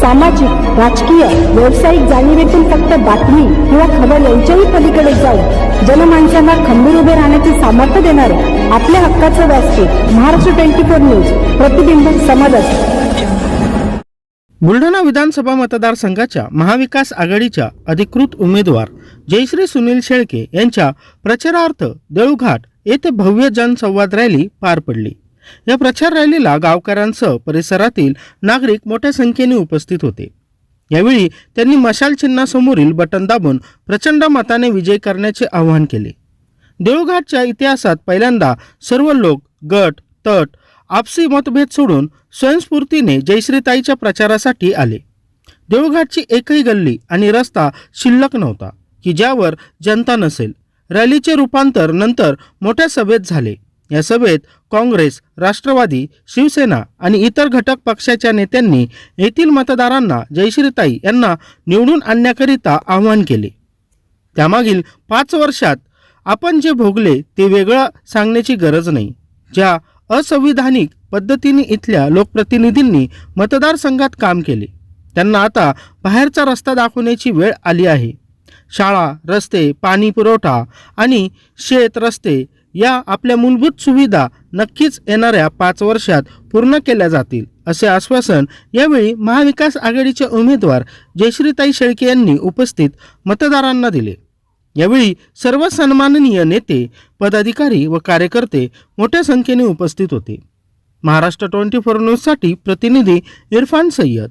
सामाजिक राजकीय व्यावसायिक जाणीवेतून फक्त बातमी किंवा खबर यांच्याही पलीकडे जाऊन जनमानसांना खंबीर उभे राहण्याचे सामर्थ्य देणारे आपल्या हक्काचं व्यासपीठ महाराष्ट्र ट्वेंटी फोर न्यूज प्रतिबिंब समाजात बुलढाणा विधानसभा मतदारसंघाच्या महाविकास आघाडीच्या अधिकृत उमेदवार जयश्री सुनील शेळके यांच्या प्रचारार्थ देऊळघाट येथे भव्य जनसंवाद रॅली पार पडली. या प्रचार रॅलीला गावकऱ्यांसह परिसरातील नागरिक मोठ्या संख्येने उपस्थित होते. यावेळी त्यांनी मशाल चिन्हासमोरील बटन दाबून प्रचंड मताने विजय करण्याचे आवाहन केले. देऊळघाटच्या इतिहासात पहिल्यांदा सर्व लोक गट तट आपसी मतभेद सोडून स्वयंस्फूर्तीने जयश्रीताईच्या प्रचारासाठी आले. देऊळघाटची एकही गल्ली आणि रस्ता शिल्लक नव्हता की ज्यावर जनता नसेल. रॅलीचे रूपांतर नंतर मोठ्या सभेत झाले. या सभेत काँग्रेस राष्ट्रवादी शिवसेना आणि इतर घटक पक्षाच्या नेत्यांनी येथील मतदारांना जयश्रीताई यांना निवडून आणण्याकरिता आवाहन केले. त्यामागील पाच वर्षात आपण जे भोगले ते वेगळं सांगण्याची गरज नाही. ज्या असंविधानिक पद्धतीने इथल्या लोकप्रतिनिधींनी मतदारसंघात काम केले त्यांना आता बाहेरचा रस्ता दाखवण्याची वेळ आली आहे. शाळा रस्ते पाणी पुरवठा आणि शेत रस्ते या आपल्या मूलभूत सुविधा नक्कीच येणाऱ्या पाच वर्षात पूर्ण केल्या जातील असे आश्वासन यावेळी महाविकास आघाडीचे उमेदवार जयश्रीताई शेळके यांनी उपस्थित मतदारांना दिले. यावेळी सर्व सन्माननीय नेते पदाधिकारी व कार्यकर्ते मोठ्या संख्येने उपस्थित होते. महाराष्ट्र ट्वेंटी फोर न्यूजसाठी प्रतिनिधी इरफान सय्यद.